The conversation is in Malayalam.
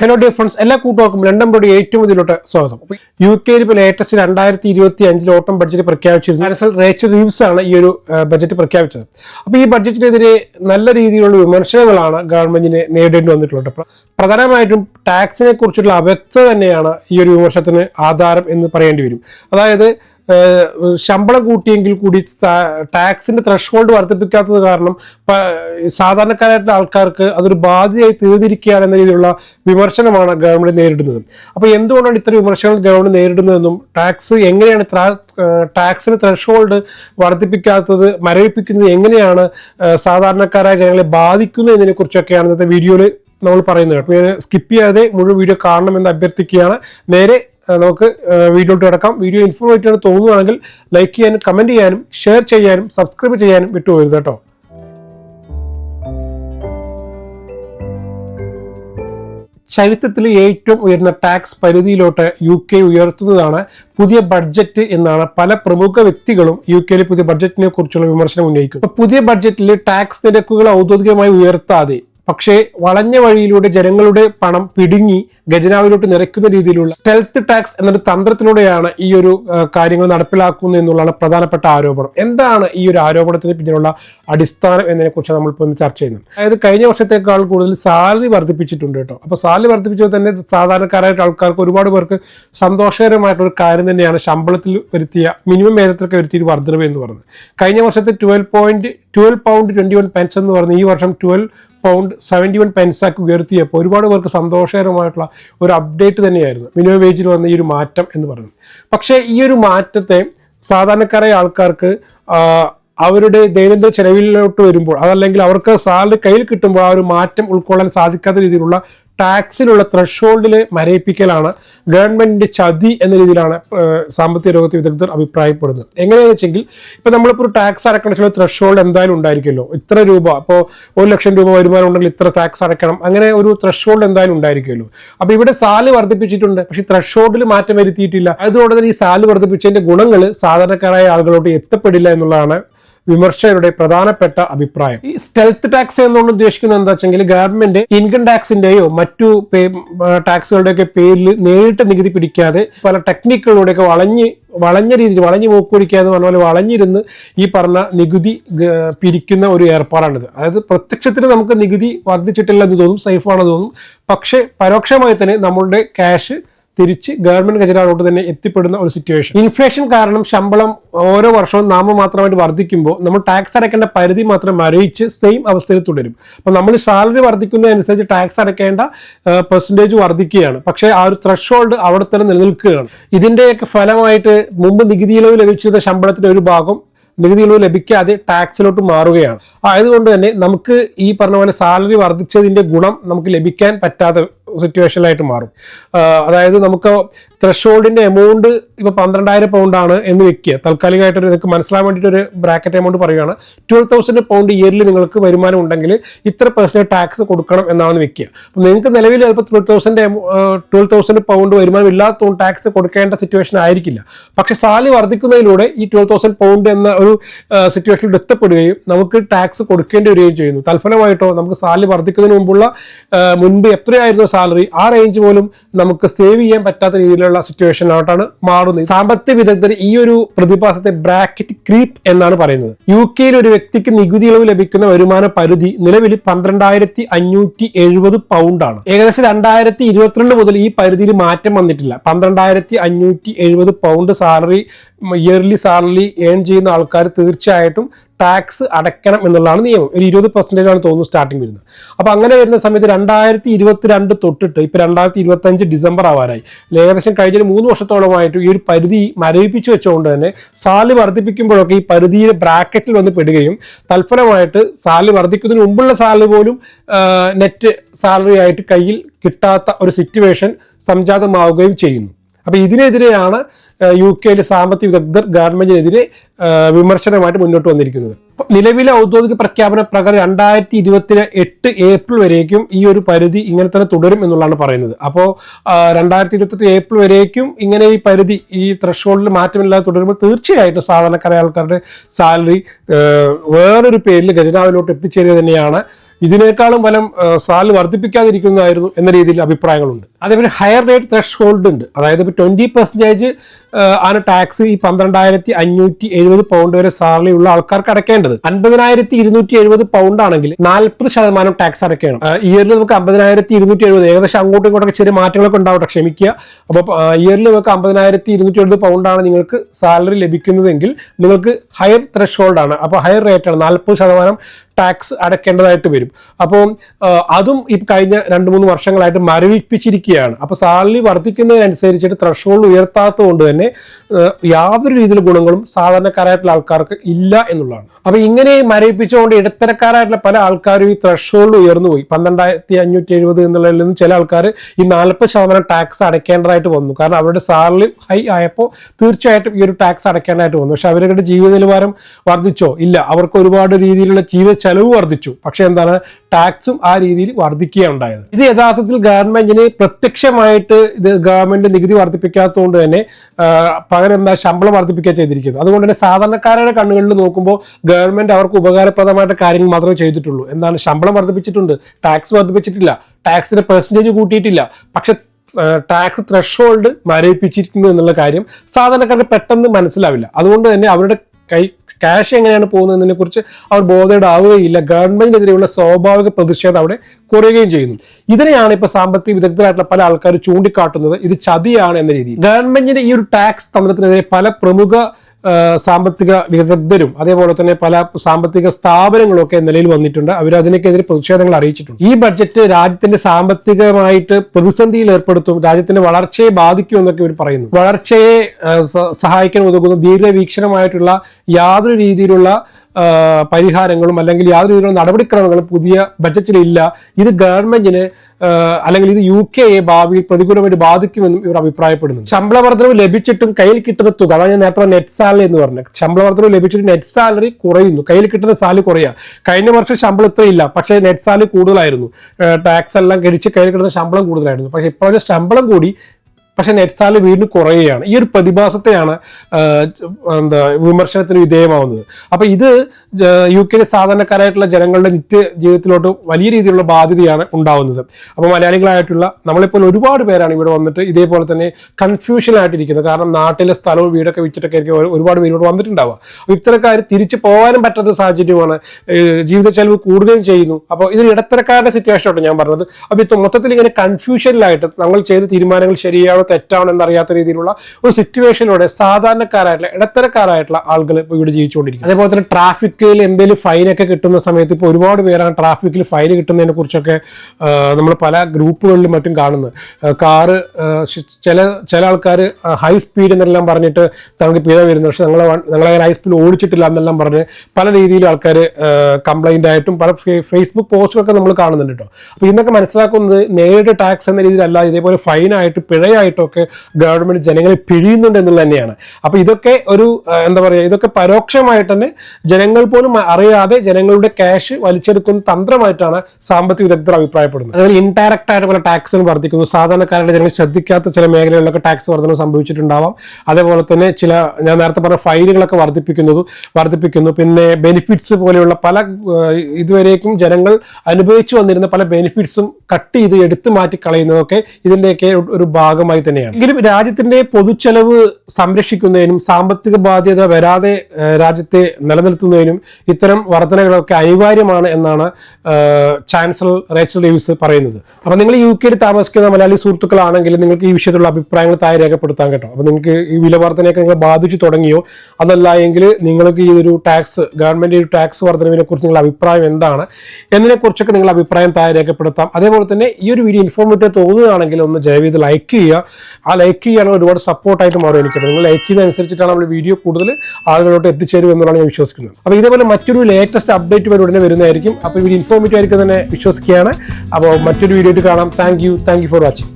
ഹലോ ഡിയർ ഫ്രണ്ട്സ് എല്ലാ കൂട്ടുകാർക്കും ലണ്ടൻ ബോഡി ഏറ്റവും ഇതിലോട്ട് സ്വാഗതം. യു കെയിൽ ഇപ്പോൾ ലേറ്റസ്റ്റ് രണ്ടായിരത്തി ഇരുപത്തി അഞ്ചിൽ ഓട്ടം ബഡ്ജറ്റ് പ്രഖ്യാപിച്ചിരുന്നു അരസൽ റേച്ചൽ റീവ്സ് ആണ് ഈ ഒരു ബഡ്ജറ്റ് പ്രഖ്യാപിച്ചത്. അപ്പോൾ ഈ ബഡ്ജറ്റിനെതിരെ നല്ല രീതിയിലുള്ള വിമർശനങ്ങളാണ് ഗവൺമെന്റിന് നേരിടേണ്ടി വന്നിട്ടുള്ളത്. പ്ര- പ്രധാനമായിട്ടും ടാക്സിനെ കുറിച്ചുള്ള അവ്യക്തത തന്നെയാണ് ഈ ഒരു വിമർശനത്തിന് ആധാരം എന്ന് പറയേണ്ടി വരും. അതായത് ശമ്പളം കൂട്ടിയെങ്കിൽ കൂടി ടാക്സിന്റെ ത്രഷ് വർദ്ധിപ്പിക്കാത്തത് കാരണം സാധാരണക്കാരായിട്ടുള്ള ആൾക്കാർക്ക് അതൊരു ബാധ്യതയായി തീർന്നിരിക്കുകയാണ് എന്ന രീതിയിലുള്ള വിമർശനമാണ് ഗവൺമെന്റ് നേരിടുന്നത്. അപ്പോൾ എന്തുകൊണ്ടാണ് ഇത്തരം വിമർശനങ്ങൾ ഗവൺമെന്റ് നേരിടുന്നതെന്നും ടാക്സ് എങ്ങനെയാണ് ടാക്സിന് ത്രഷ് വർദ്ധിപ്പിക്കാത്തത് മരവിപ്പിക്കുന്നത് എങ്ങനെയാണ് സാധാരണക്കാരായ ജനങ്ങളെ ബാധിക്കുന്നത് എന്നതിനെ കുറിച്ചൊക്കെയാണ് ഇന്നത്തെ വീഡിയോയിൽ നമ്മൾ പറയുന്നത്. സ്കിപ്പ് ചെയ്യാതെ മുഴുവൻ വീഡിയോ കാണണമെന്ന് അഭ്യർത്ഥിക്കുകയാണ്. നേരെ നമുക്ക് വീഡിയോട്ട് കിടക്കാം. വീഡിയോ ഇൻഫോർമേറ്റീവ് ആണ് തോന്നുകയാണെങ്കിൽ ലൈക്ക് ചെയ്യാനും കമന്റ് ചെയ്യാനും ഷെയർ ചെയ്യാനും സബ്സ്ക്രൈബ് ചെയ്യാനും വിട്ടുപോകരുത് കേട്ടോ. ചരിത്രത്തിൽ ഏറ്റവും ഉയർന്ന ടാക്സ് പരിധിയിലോട്ട് യു കെ ഉയർത്തുന്നതാണ് പുതിയ ബഡ്ജറ്റ് എന്നാണ് പല പ്രമുഖ വ്യക്തികളും യു കെയിലെ പുതിയ ബഡ്ജറ്റിനെ കുറിച്ചുള്ള വിമർശനം ഉന്നയിക്കും പുതിയ ബഡ്ജറ്റിൽ ടാക്സ് നിരക്കുകൾ ഔദ്യോഗികമായി ഉയർത്താതെ പക്ഷേ വളഞ്ഞ വഴിയിലൂടെ ജനങ്ങളുടെ പണം പിടുങ്ങി ഖജനാവിലോട്ട് നിറയ്ക്കുന്ന രീതിയിലുള്ള സ്റ്റെൽത്ത് ടാക്സ് എന്നൊരു തന്ത്രത്തിലൂടെയാണ് ഈ ഒരു കാര്യങ്ങൾ നടപ്പിലാക്കുന്നത് എന്നുള്ളതാണ് പ്രധാനപ്പെട്ട ആരോപണം. എന്താണ് ഈ ഒരു ആരോപണത്തിന് പിന്നിലുള്ള അടിസ്ഥാനം എന്നതിനെ കുറിച്ച് നമ്മൾ ഇപ്പോൾ ചർച്ച ചെയ്യുന്നത്? അതായത് കഴിഞ്ഞ വർഷത്തേക്കാൾ കൂടുതൽ സാലറി വർദ്ധിപ്പിച്ചിട്ടുണ്ട് കേട്ടോ. അപ്പോൾ സാലറി വർദ്ധിപ്പിച്ചത് തന്നെ സാധാരണക്കാരായിട്ട് ആൾക്കാർക്ക് ഒരുപാട് പേർക്ക് സന്തോഷകരമായിട്ടുള്ള ഒരു കാര്യം തന്നെയാണ് ശമ്പളത്തിൽ വരുത്തിയ മിനിമം വേതനത്തിലൊക്കെ വരുത്തിയ വർധനവ് എന്ന് പറയുന്നത്. കഴിഞ്ഞ വർഷത്തെ twelve point twelve pound twenty one pence എന്ന് പറയുന്നത് ഈ വർഷം ട്വൽവ് പൗണ്ട് സെവന്റി വൺ പെൻസാക്ക് ഉയർത്തിയപ്പോൾ ഒരുപാട് പേർക്ക് സന്തോഷകരമായിട്ടുള്ള ഒരു അപ്ഡേറ്റ് തന്നെയായിരുന്നു. മിനിമം വേജിൽ വന്ന ഈ ഒരു മാറ്റം എന്ന് പറയുന്നത്. പക്ഷേ ഈ ഒരു മാറ്റത്തെ സാധാരണക്കാരായ ആൾക്കാർക്ക് അവരുടെ ദൈനംദിന ചെലവിലോട്ട് വരുമ്പോൾ അതല്ലെങ്കിൽ അവർക്ക് സാലറി കയ്യിൽ കിട്ടുമ്പോൾ ആ ഒരു മാറ്റം ഉൾക്കൊള്ളാൻ സാധിക്കാത്ത രീതിയിലുള്ള ടാക്സിലുള്ള ത്രഷോൾഡിൽ മരയിപ്പിക്കലാണ് ഗവൺമെന്റിന്റെ ചതി എന്ന രീതിയിലാണ് സാമ്പത്തിക രോഗത്തെ വിദഗ്ധർ അഭിപ്രായപ്പെടുന്നത്. എങ്ങനെയാണെന്ന് വെച്ചെങ്കിൽ ഇപ്പൊ നമ്മളിപ്പോൾ ഒരു ടാക്സ് അടക്കണമെന്നുള്ള ത്രഷ് ഹോൾഡ് എന്തായാലും ഉണ്ടായിരിക്കുമല്ലോ. ഇത്ര രൂപ അപ്പോൾ ഒരു ലക്ഷം രൂപ വരുമാനം ഉണ്ടെങ്കിൽ ഇത്ര ടാക്സ് അടക്കണം. അങ്ങനെ ഒരു ത്രഷ് ഹോൾഡ് എന്തായാലും ഉണ്ടായിരിക്കുമല്ലോ. അപ്പൊ ഇവിടെ സാൽ വർദ്ധിപ്പിച്ചിട്ടുണ്ട് പക്ഷെ ത്രഷോൾഡിൽ മാറ്റം വരുത്തിയിട്ടില്ല. അതുകൊണ്ട് തന്നെ ഈ സാൽ വർദ്ധിപ്പിച്ചതിന്റെ ഗുണങ്ങൾ സാധാരണക്കാരായ ആളുകളോട് എത്തപ്പെടില്ല എന്നുള്ളതാണ് വിമർശകരുടെ പ്രധാനപ്പെട്ട അഭിപ്രായം. ഈ സ്റ്റെൽത്ത് ടാക്സ് എന്നുകൊണ്ട് ഉദ്ദേശിക്കുന്നത് എന്താ വെച്ചെങ്കിൽ ഗവൺമെന്റ് ഇൻകം ടാക്സിന്റെയോ മറ്റു ടാക്സുകളുടെയൊക്കെ പേരിൽ നേരിട്ട് നികുതി പിടിക്കാതെ പല ടെക്നിക്കുകളിലൂടെയൊക്കെ വളഞ്ഞ് വളഞ്ഞ രീതിയിൽ വളഞ്ഞു മൂക്കുപിടിക്കുക എന്ന് പറഞ്ഞ പോലെ വളഞ്ഞിരുന്ന് ഈ പറഞ്ഞ നികുതി പിരിക്കുന്ന ഒരു ഏർപ്പാടാണിത്. അതായത് പ്രത്യക്ഷത്തിൽ നമുക്ക് നികുതി വർദ്ധിച്ചിട്ടില്ല എന്ന് തോന്നും സേഫാണെന്ന് തോന്നും. പക്ഷേ പരോക്ഷമായി തന്നെ നമ്മളുടെ ക്യാഷ് തിരിച്ച് ഗവൺമെന്റ് ഖജനാവിലോട്ട് തന്നെ എത്തിപ്പെടുന്ന ഒരു സിറ്റുവേഷൻ ഇൻഫ്ലേഷൻ കാരണം ശമ്പളം ഓരോ വർഷവും നാമമാത്രമായിട്ട് വർദ്ധിക്കുമ്പോൾ നമ്മൾ ടാക്സ് അടയ്ക്കേണ്ട പരിധി മാത്രം അറിയിച്ച് സെയിം അവസ്ഥയിൽ തുടരും. അപ്പോൾ നമ്മൾ സാലറി വർദ്ധിക്കുന്നതനുസരിച്ച് ടാക്സ് അടയ്ക്കേണ്ട പെർസെന്റേജ് വർദ്ധിക്കുകയാണ്. പക്ഷേ ആ ഒരു ത്രഷോൾഡ് അവിടെ തന്നെ നിലനിൽക്കുകയാണ്. ഇതിന്റെയൊക്കെ ഫലമായിട്ട് മുമ്പ് നികുതി ഇളവ് ലഭിച്ചിരുന്ന ശമ്പളത്തിന്റെ ഒരു ഭാഗം നികുതി ഇളവ് ലഭിക്കാതെ ടാക്സിലോട്ട് മാറുകയാണ്. ആയതുകൊണ്ട് തന്നെ നമുക്ക് ഈ പറഞ്ഞ പോലെ സാലറി വർദ്ധിച്ചതിന്റെ ഗുണം നമുക്ക് ലഭിക്കാൻ പറ്റാത്ത സിറ്റുവേഷനിലായിട്ട് മാറും. അതായത് നമുക്ക് ത്രഷോൾഡിന്റെ എമൗണ്ട് ഇപ്പൊ പന്ത്രണ്ടായിരം പൗണ്ടാണ് എന്ന് വെക്കുക. താൽക്കാലികമായിട്ട് നിങ്ങൾക്ക് മനസ്സിലാൻ വേണ്ടിയിട്ട് ഒരു ബ്രാക്കറ്റ് എമൗണ്ട് പറയുകയാണ് ട്വൽവ് തൗസൻഡ് പൗണ്ട് ഇയർലി നിങ്ങൾക്ക് വരുമാനം ഉണ്ടെങ്കിൽ ഇത്ര പെർസെന്റ് ടാക്സ് കൊടുക്കണം എന്നാണ് വെക്കുക. അപ്പോൾ നിങ്ങൾക്ക് നിലവിൽ ചിലപ്പോൾ twelve thousand twelve thousand pound വരുമാനം ഇല്ലാത്തതുകൊണ്ട് ടാക്സ് കൊടുക്കേണ്ട സിറ്റുവേഷൻ ആയിരിക്കില്ല. പക്ഷെ സാലി വർദ്ധിക്കുന്നതിലൂടെ ഈ ട്വൽവ് തൗസൻഡ് പൗണ്ട് എന്ന ഒരു സിറ്റുവേഷനിൽ എത്തപ്പെടുകയും നമുക്ക് ടാക്സ് കൊടുക്കേണ്ടി വരികയും ചെയ്യുന്നു. തൽഫലമായിട്ടോ നമുക്ക് സാലി വർദ്ധിക്കുന്നതിന് മുമ്പുള്ള മുൻപ് എത്രയായിരുന്നു സാലറി ആ റേഞ്ച് പോലും നമുക്ക് സേവ് ചെയ്യാൻ പറ്റാത്ത രീതിയിലുള്ള സിറ്റുവേഷനായിട്ടാണ് മാറുന്നത്. സാമ്പത്തിക വിദഗ്ധർ ഈ ഒരു പ്രതിഭാസത്തെ ബ്രാക്കറ്റ് ക്രീപ്പ് എന്നാണ് പറയുന്നത്. യു കെയിൽ ഒരു വ്യക്തിക്ക് നികുതി ഇളവ് ലഭിക്കുന്ന വരുമാന പരിധി നിലവിൽ പന്ത്രണ്ടായിരത്തി അഞ്ഞൂറ്റി എഴുപത് പൗണ്ടാണ് ഏകദേശം രണ്ടായിരത്തി ഇരുപത്തിരണ്ട് മുതൽ ഈ പരിധിയിൽ മാറ്റം വന്നിട്ടില്ല. പന്ത്രണ്ടായിരത്തി അഞ്ഞൂറ്റി എഴുപത് pound salary yearly salary earn ചെയ്യുന്ന ആൾക്കാർ തീർച്ചയായിട്ടും ടാക്സ് അടയ്ക്കണം എന്നുള്ളതാണ് നിയമം. ഒരു ഇരുപത് പെർസെന്റേജ് ആണ് തോന്നുന്നു സ്റ്റാർട്ടിങ് വരുന്നത്. അപ്പോൾ അങ്ങനെ വരുന്ന സമയത്ത് രണ്ടായിരത്തി ഇരുപത്തിരണ്ട് തൊട്ടിട്ട് ഇപ്പോൾ രണ്ടായിരത്തി ഇരുപത്തഞ്ച് ഡിസംബർ ആവാനായി ഏകദേശം കഴിഞ്ഞ മൂന്ന് വർഷത്തോളമായിട്ട് ഈ ഒരു പരിധി മരവിപ്പിച്ച് വെച്ചുകൊണ്ട് തന്നെ സാൽ വർദ്ധിപ്പിക്കുമ്പോഴൊക്കെ ഈ പരിധിയുടെ ബ്രാക്കറ്റിൽ വന്ന് പെടുകയും തൽഫലമായിട്ട് സാൽ വർദ്ധിക്കുന്നതിന് മുമ്പുള്ള സാലറി പോലും നെറ്റ് സാലറി ആയിട്ട് കയ്യിൽ കിട്ടാത്ത ഒരു സിറ്റുവേഷൻ സംജാതമാവുകയും ചെയ്യുന്നു. അപ്പോൾ ഇതിനെതിരെയാണ് യു കെയിലെ സാമ്പത്തിക വിദഗ്ധർ ഗവൺമെന്റിനെതിരെ വിമർശനമായിട്ട് മുന്നോട്ട് വന്നിരിക്കുന്നത്. നിലവിലെ ഔദ്യോഗിക പ്രഖ്യാപന പ്രകാരം രണ്ടായിരത്തി ഇരുപത്തി എട്ട് ഏപ്രിൽ വരേക്കും ഈ ഒരു പരിധി ഇങ്ങനെ തന്നെ തുടരും എന്നുള്ളതാണ് പറയുന്നത്. അപ്പോൾ രണ്ടായിരത്തി ഇരുപത്തെട്ട് ഏപ്രിൽ വരേക്കും ഇങ്ങനെ ഈ പരിധി ഈ ത്രഷോൾഡിൽ മാറ്റമില്ലാതെ തുടരുമ്പോൾ തീർച്ചയായിട്ടും സാധാരണക്കാരായ ആൾക്കാരുടെ സാലറി വേറൊരു പേരിൽ ഖജനാവിലോട്ട് എത്തിച്ചേരുക തന്നെയാണ് ഇതിനേക്കാളും ഫലം സാലറി വർദ്ധിപ്പിക്കാതിരിക്കുന്നതായിരുന്നു എന്ന രീതിയിൽ അഭിപ്രായങ്ങളുണ്ട്. അതേപോലെ ഹയർ റേറ്റ് ത്രഷ് ഹോൾഡ് ഉണ്ട്. അതായത് ഇപ്പോൾ ട്വന്റി പെർസെന്റേജ് ആണ് ടാക്സ് ഈ പന്ത്രണ്ടായിരത്തി അഞ്ഞൂറ്റി എഴുപത് പൗണ്ട് വരെ സാലറി ഉള്ള ആൾക്കാർക്ക് അടക്കേണ്ടത് അൻപതിനായിരത്തി ഇരുന്നൂറ്റി എഴുപത് പൗണ്ട് ആണെങ്കിൽ നാൽപ്പത് ശതമാനം ടാക്സ് അടയ്ക്കണം. ഇയറിൽ നമുക്ക് അമ്പതിനായിരത്തി ഇരുന്നൂറ്റി എഴുപത് ഏകദേശം അങ്ങോട്ടും ഇങ്ങോട്ടൊക്കെ ചെറിയ മാറ്റങ്ങളൊക്കെ ഉണ്ടാവട്ടെ ക്ഷമിക്കുക അപ്പോൾ ഇയറിൽ നമുക്ക് അമ്പതിനായിരത്തി ഇരുന്നൂറ്റി എഴുപത് പൗണ്ടാണ് നിങ്ങൾക്ക് സാലറി ലഭിക്കുന്നതെങ്കിൽ നിങ്ങൾക്ക് ഹയർ ത്രഷ് ഹോൾഡ് ആണ്. അപ്പോൾ ഹയർ റേറ്റ് ആണ് നാൽപ്പത് ശതമാനം ടാക്സ് അടക്കേണ്ടതായിട്ട് വരും. അപ്പോൾ അതും ഈ കഴിഞ്ഞ രണ്ട് മൂന്ന് വർഷങ്ങളായിട്ട് മരവിപ്പിച്ചിരിക്കുകയാണ്. അപ്പോൾ സാലറി വർദ്ധിക്കുന്നതിനനുസരിച്ചിട്ട് ത്രഷോൾഡ് ഉയർത്താത്തത് കൊണ്ട് തന്നെ യാതൊരു രീതിയിലുള്ള ഗുണങ്ങളും സാധാരണക്കാരായിട്ടുള്ള ആൾക്കാർക്ക് ഇല്ല എന്നുള്ളതാണ്. അപ്പോൾ ഇങ്ങനെ മരയിപ്പിച്ചുകൊണ്ട് ഇടത്തരക്കാരായിട്ടുള്ള പല ആൾക്കാരും ഈ ത്രഷോൾഡ് ഉയർന്നു പോയി. പന്ത്രണ്ടായിരത്തി അഞ്ഞൂറ്റി എഴുപത് എന്നുള്ളതിൽ നിന്ന് ചില ആൾക്കാർ ഈ നാൽപ്പത് ശതമാനം ടാക്സ് അടയ്ക്കേണ്ടതായിട്ട് വന്നു. കാരണം അവരുടെ സാലറി ഹൈ ആയപ്പോൾ തീർച്ചയായിട്ടും ഈ ഒരു ടാക്സ് അടയ്ക്കേണ്ടതായിട്ട് വന്നു. പക്ഷെ അവരുടെ ജീവിത നിലവാരം വർദ്ധിച്ചോ? ഇല്ല. അവർക്ക് ഒരുപാട് രീതിയിലുള്ള ജീവിത ചെലവ് വർദ്ധിച്ചു. പക്ഷെ എന്താണ്? ടാക്സും ആ രീതിയിൽ വർദ്ധിക്കുകയാണ് ഉണ്ടായത്. ഇത് യഥാർത്ഥത്തിൽ ഗവൺമെന്റിന് പ്രത്യക്ഷമായിട്ട് ഇത് ഗവൺമെന്റ് നികുതി വർദ്ധിപ്പിക്കാത്തതുകൊണ്ട് തന്നെ പകരം എന്താ ശമ്പളം വർദ്ധിപ്പിക്കുക ചെയ്തിരിക്കുന്നത്. അതുകൊണ്ട് തന്നെ സാധാരണക്കാരുടെ കണ്ണുകളിൽ നോക്കുമ്പോൾ ഗവൺമെന്റ് അവർക്ക് ഉപകാരപ്രദമായിട്ട് കാര്യങ്ങൾ മാത്രമേ ചെയ്തിട്ടുള്ളൂ. എന്താണ്? ശമ്പളം വർദ്ധിപ്പിച്ചിട്ടുണ്ട്. ടാക്സ് വർദ്ധിപ്പിച്ചിട്ടില്ല. ടാക്സിന്റെ പെർസെന്റേജ് കൂട്ടിയിട്ടില്ല. പക്ഷെ ടാക്സ് ത്രഷ് മരവിപ്പിച്ചിരിക്കുന്നു എന്നുള്ള കാര്യം സാധാരണക്കാർക്ക് പെട്ടെന്ന് മനസ്സിലാവില്ല. അതുകൊണ്ട് തന്നെ അവരുടെ കൈ ക്യാഷ് എങ്ങനെയാണ് പോകുന്നതിനെ കുറിച്ച് അവർ ബോധേഡാവുകയില്ല ഗവൺമെന്റിനെതിരെയുള്ള സ്വാഭാവിക പ്രതിഷേധം അവിടെ കുറയുകയും ചെയ്യുന്നു. ഇതിനെയാണ് ഇപ്പൊ സാമ്പത്തിക വിദഗ്ധരായിട്ടുള്ള പല ആൾക്കാർ ചൂണ്ടിക്കാട്ടുന്നത്. ഇത് ചതിയാണ് എന്ന രീതിയിൽ. ഗവൺമെന്റിന്റെ ഈ ഒരു ടാക്സ് തന്ത്രത്തിനെതിരെ പല പ്രമുഖ സാമ്പത്തിക വിദഗ്ധരും അതേപോലെ തന്നെ പല സാമ്പത്തിക സ്ഥാപനങ്ങളും ഒക്കെ നിലയിൽ വന്നിട്ടുണ്ട്. അവർ അതിനൊക്കെതിരെ പ്രതിഷേധങ്ങൾ അറിയിച്ചിട്ടുണ്ട്. ഈ ബഡ്ജറ്റ് രാജ്യത്തിന്റെ സാമ്പത്തികമായിട്ട് പ്രതിസന്ധിയിൽ ഏർപ്പെടുത്തും രാജ്യത്തിന്റെ വളർച്ചയെ ബാധിക്കും എന്നൊക്കെ ഇവർ പറയുന്നു. വളർച്ചയെ സഹായിക്കാൻ ഉതകുന്ന ദീർഘവീക്ഷണമായിട്ടുള്ള യാതൊരു രീതിയിലുള്ള പരിഹാരങ്ങളും അല്ലെങ്കിൽ യാതൊരു രീതിയിലുള്ള നടപടിക്രമങ്ങളും പുതിയ ബജറ്റിലില്ല. ഇത് ഗവൺമെന്റിന് അല്ലെങ്കിൽ ഇത് യു കെയെ ഭാവിയിൽ പ്രതികൂലമായിട്ട് ബാധിക്കുമെന്നും ഇവർ അഭിപ്രായപ്പെടുന്നു ശമ്പള വർധനവ് ലഭിച്ചിട്ടും കയ്യിൽ കിട്ടുന്ന തുക അതാണ് ഞാൻ നേരത്തെ നെറ്റ് സാലറി എന്ന് പറഞ്ഞത്. ശമ്പള വർധനവ് ലഭിച്ചിട്ട് നെറ്റ് സാലറി കുറയുന്നു. കയ്യിൽ കിട്ടുന്ന സാലറി കുറയുക കഴിഞ്ഞ വർഷം ശമ്പളം ഇത്രയില്ല പക്ഷേ നെറ്റ് സാലറി കൂടുതലായിരുന്നു. ടാക്സ് എല്ലാം കഴിച്ച് കയ്യിൽ കിട്ടുന്ന ശമ്പളം കൂടുതലായിരുന്നു. പക്ഷേ ഇപ്പോഴത്തെ ശമ്പളം കൂടി പക്ഷെ നെറ്റ് വീണ്ടും കുറയുകയാണ്. ഈ ഒരു പ്രതിഭാസത്തെയാണ് എന്താ വിമർശനത്തിന് വിധേയമാവുന്നത്. അപ്പൊ ഇത് യു കെയിലെ സാധാരണക്കാരായിട്ടുള്ള ജനങ്ങളുടെ നിത്യ ജീവിതത്തിലോട്ട് വലിയ രീതിയിലുള്ള ബാധ്യതയാണ് ഉണ്ടാവുന്നത്. അപ്പോൾ മലയാളികളായിട്ടുള്ള നമ്മളിപ്പോൾ ഒരുപാട് പേരാണ് ഇവിടെ വന്നിട്ട് ഇതേപോലെ തന്നെ കൺഫ്യൂഷൻ ആയിട്ടിരിക്കുന്നത് കാരണം നാട്ടിലെ സ്ഥലവും വീടൊക്കെ വിറ്റിട്ടൊക്കെ ആയിരിക്കും ഒരുപാട് പേര് ഇവിടെ വന്നിട്ടുണ്ടാവുക. അപ്പോൾ ഇത്തരക്കാർ തിരിച്ചു പോകാനും പറ്റാത്ത സാഹചര്യമാണ് ജീവിത ചെലവ് കൂടുകയും ചെയ്യുന്നു. അപ്പോൾ ഇതൊരു ഇടത്തരക്കാരുടെ സിറ്റുവേഷനോട്ട് ഞാൻ പറഞ്ഞത്. അപ്പോൾ ഇത് മൊത്തത്തിൽ ഇങ്ങനെ കൺഫ്യൂഷനിലായിട്ട് നമ്മൾ ചെയ്ത തീരുമാനങ്ങൾ ശരിയാണോ തെറ്റാണോ അറിയാത്ത രീതിയിലുള്ള ഒരു സിറ്റുവേഷനിലൂടെ സാധാരണക്കാരായിട്ടുള്ള ഇടത്തരക്കാരായിട്ടുള്ള ആളുകൾ ഇപ്പോൾ ഇവിടെ ജീവിച്ചുകൊണ്ടിരിക്കും അതേപോലെ തന്നെ ട്രാഫിക്കിൽ എന്തെങ്കിലും ഫൈനൊക്കെ കിട്ടുന്ന സമയത്ത് ഇപ്പോൾ ഒരുപാട് പേരാണ് ട്രാഫിക്കിൽ ഫൈൻ കിട്ടുന്നതിനെ കുറിച്ചൊക്കെ നമ്മൾ പല ഗ്രൂപ്പുകളിലും മറ്റും കാണുന്നത്. കാറ് ചില ചില ആൾക്കാർ ഹൈ സ്പീഡ് എന്നെല്ലാം പറഞ്ഞിട്ട് തങ്ങൾക്ക് പിഴ വരുന്നു. പക്ഷെ ഞങ്ങളെ ഞങ്ങളെ ഹൈ സ്പീഡ് ഓടിച്ചിട്ടില്ല എന്നെല്ലാം പറഞ്ഞ് പല രീതിയിൽ ആൾക്കാർ കംപ്ലൈന്റ് ആയിട്ടും പല ഫേസ്ബുക്ക് പോസ്റ്റുകളൊക്കെ നമ്മൾ കാണുന്നുണ്ട് കേട്ടോ അപ്പോൾ ഇന്നൊക്കെ മനസ്സിലാക്കുന്നത് നേരിട്ട് ടാക്സ് എന്ന രീതിയിലല്ല ഇതേപോലെ ഫൈനായിട്ട് പിഴയായിട്ട് ആയിട്ടൊക്കെ ഗവൺമെന്റ് ജനങ്ങളെ പിഴിയുന്നുണ്ട് എന്നുള്ളത് തന്നെയാണ്. അപ്പൊ ഇതൊക്കെ ഒരു എന്താ പറയുക ഇതൊക്കെ പരോക്ഷമായിട്ട് തന്നെ ജനങ്ങൾ പോലും അറിയാതെ ജനങ്ങളുടെ ക്യാഷ് വലിച്ചെടുക്കുന്ന തന്ത്രമായിട്ടാണ് സാമ്പത്തിക വിദഗ്ധർ അഭിപ്രായപ്പെടുന്നത്. അതുപോലെ ഇൻഡയറക്റ്റ് ആയിട്ട് പല ടാക്സുകൾ വർദ്ധിക്കുന്നു. സാധാരണക്കാരുടെ ജനങ്ങൾ ശ്രദ്ധിക്കാത്ത ചില മേഖലകളിലൊക്കെ ടാക്സ് വർധന സംഭവിച്ചിട്ടുണ്ടാവാം. അതേപോലെ തന്നെ ചില ഞാൻ നേരത്തെ പറഞ്ഞ ഫൈനുകളൊക്കെ വർദ്ധിപ്പിക്കുന്നത് വർദ്ധിപ്പിക്കുന്നു. പിന്നെ ബെനിഫിറ്റ്സ് പോലെയുള്ള പല ഇതുവരേക്കും ജനങ്ങൾ അനുഭവിച്ചു വന്നിരുന്ന പല ബെനിഫിറ്റ്സും കട്ട് ചെയ്ത് എടുത്തു മാറ്റി കളയുന്നതൊക്കെ ഇതിന്റെയൊക്കെ ഒരു ഭാഗമായി തന്നെയാണ്. എങ്കിലും രാജ്യത്തിന്റെ പൊതുച്ചെലവ് സംരക്ഷിക്കുന്നതിനും സാമ്പത്തിക ബാധ്യത വരാതെ രാജ്യത്തെ നിലനിർത്തുന്നതിനും ഇത്തരം വർധനകളൊക്കെ അനിവാര്യമാണ് എന്നാണ് ചാൻസലർ റേച്ചൽ ഡേവിസ് പറയുന്നത്. അപ്പൊ നിങ്ങൾ യു കെയിൽ താമസിക്കുന്ന മലയാളി സുഹൃത്തുക്കളാണെങ്കിൽ നിങ്ങൾക്ക് ഈ വിഷയത്തിലുള്ള അഭിപ്രായങ്ങൾ താഴെ രേഖപ്പെടുത്താൻ കേട്ടോ. അപ്പൊ നിങ്ങൾക്ക് ഈ വില വർധനയൊക്കെ നിങ്ങൾ ബാധിച്ചു തുടങ്ങിയോ? അതല്ല എങ്കിൽ നിങ്ങൾക്ക് ഈ ഒരു ടാക്സ് ഗവൺമെന്റ് ടാക്സ് വർധനവിനെ കുറിച്ച് നിങ്ങളുടെ അഭിപ്രായം എന്താണ്? എന്നതിനെ കുറിച്ചൊക്കെ നിങ്ങൾ അഭിപ്രായം താഴെ രേഖപ്പെടുത്താം. അതേപോലെ തന്നെ ഈ ഒരു വീഡിയോ ഇൻഫോർമേറ്റീവ് തോന്നുകയാണെങ്കിൽ ഒന്ന് ദയവീത് ലൈക്ക് ചെയ്യുക. ആ ലൈക്ക് ചെയ്യാനും ഒരുപാട് സപ്പോർട്ടായിട്ട് മാറും എനിക്ക് നിങ്ങൾ ലൈക്ക് ചെയ്യുന്നതനുസരിച്ചിട്ടാണ് നമ്മൾ വീഡിയോ കൂടുതൽ ആളുകളോട്ട് എത്തിച്ചേരും എന്നുള്ളതാണ് ഞാൻ വിശ്വസിക്കുന്നത്. അപ്പോൾ ഇതേപോലെ മറ്റൊരു ലേറ്റസ്റ്റ് അപ്ഡേറ്റ് വരെ ഉടനെ വരുന്നതായിരിക്കും. അപ്പോൾ ഇവർ ഇൻഫോർമേറ്റീവ് ആയിരിക്കും തന്നെ വിശ്വസിക്കുകയാണ്. അപ്പോൾ മറ്റൊരു വീഡിയോ ആയിട്ട് കാണാം. Thank you thank you for watching